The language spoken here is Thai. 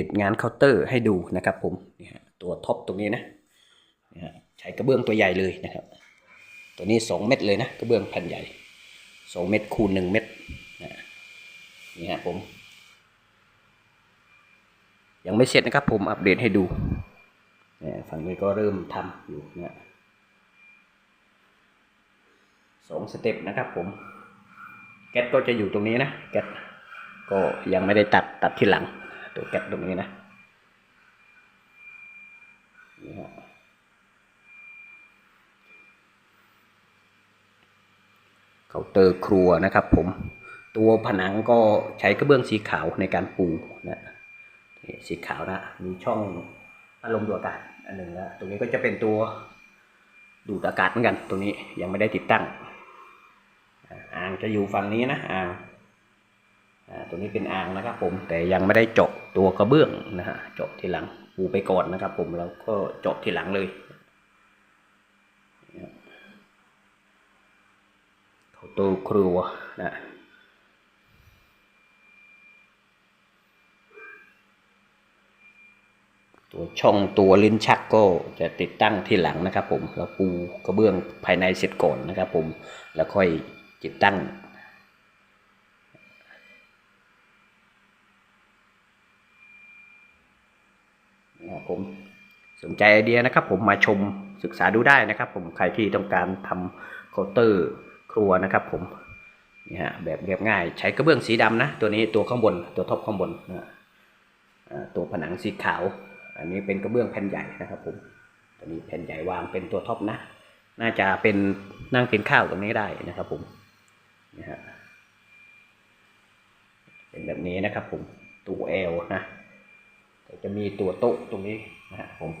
ติดงานเคาน์เตอร์ให้ดูนะครับผมนี่ฮะตัวท็อปตรงนี้นะนี่ฮะใช้กระเบื้องตัวใหญ่เลยนะครับ ตัวนี้สองเม็ดเลยนะกระเบื้องแผ่นใหญ่สองเม็ดคูณหนึ่งเม็ดนะนี่ฮะผมยังไม่เสร็จนะครับผมอัปเดตให้ดูนี่ฝั่งนี้ก็เริ่มทำอยู่นะสองสเต็ปนะครับผมแก๊สก็จะอยู่ตรงนี้นะแก๊สก็ยังไม่ได้ตัดตัดที่หลัง ตัวแก๊สตรงนี้นะนี่ฮะเคาน์เตอร์ครัวนะครับ ผมตัวผนังก็ใช้กระเบื้องสีขาวในการปูนะสีขาวนะมีช่องพัดลมดูดอากาศอันหนึ่งนะตรงนี้ก็จะเป็นตัวดูดอากาศเหมือนกัน ตรงนี้ยังไม่ได้ติดตั้งอ่างจะอยู่ฝั่งนี้นะอ่าง ตัวนี้เป็นอ่างนะครับผมแต่ยังไม่ได้เจาะตัวกระเบื้องนะฮะเจาะทีหลังปูไปก่อนนะครับผมแล้วก็เจาะทีหลังเลยเขาตัวครัวนะตัวช่องตัวลิ้นชักก็จะติดตั้งที่หลังนะครับผมแล้วปูกระเบื้องภายในเสร็จก่อนนะครับผมแล้วค่อยติดตั้ง นะครับผมสนใจไอเดียนะครับ ผมมาชมศึกษาดูได้นะครับ ผมใครที่ต้องการทำเคาน์เตอร์ครัวนะครับ ผมนี่ฮะแบบเรียบง่ายใช้กระเบื้องสีดำนะ ตัวนี้ตัวข้างบนตัวท็อปข้างบนนะตัวผนังสีขาว อันนี้เป็นกระเบื้องแผ่นใหญ่นะครับผมตัวนี้แผ่นใหญ่วางเป็นตัวท็อปนะ น่าจะเป็นนั่งกินข้าวตรงนี้ได้นะครับ ผมนี่ฮะเป็นแบบนี้นะครับผมตัวเอลนะ จะมีตัวโต๊ะตรงนี้นะครับผม